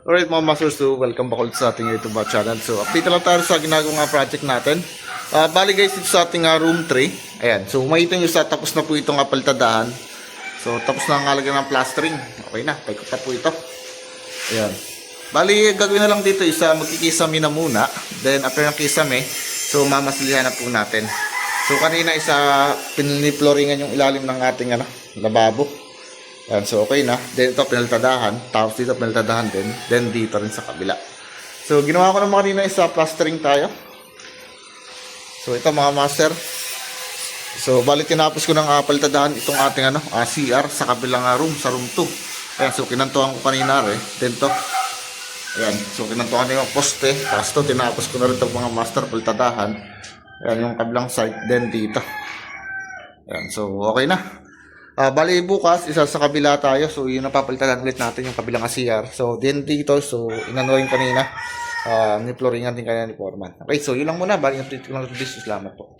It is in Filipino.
Alright mga masters, so welcome back ulit sa ating YouTube channel. So update lang tayo sa ginagawang nga project natin. Ah, bali guys, ito sa ating ah, room 3. Ayan, so makita nyo sa tapos na po itong apaltadahan. So tapos na ang halaga ng plastering. Okay na, paikot na po ito. Ayan. Bali, gagawin na lang dito isa, magkikisame na muna. Then after ng kisame, so mamaslihan na po natin. So kanina isa, piniploringan yung ilalim ng ating ano, lababo. Yan, so okay na. Then ito pinaltadahan, tapos dito pinaltadahan din, then dito rin sa kabila. So ginawa ko naman kanina isa plastering tayo. So ito mga master. So bali tinapos ko ng uh, paltadahan itong ating ano, ah, CR sa kabilang ah, room, sa room 2. Ayan, so kinantuhan ko kanina rin. Then to. Ayan, so kinantuhan ko yung poste. Tapos to, tinapos ko na rin itong mga master paltadahan. Ayan, yung kabilang side, then dito. Ayan, so okay na. Ah, bali bukas, isa sa kabila tayo. So, yun napapalitan ulit natin yung kabilang CR. So, din dito, so, inano yung kanina. Ah, ni Floringan din kanina ni Foreman. Okay, so yun lang muna. Bali, update ko lang. Salamat po.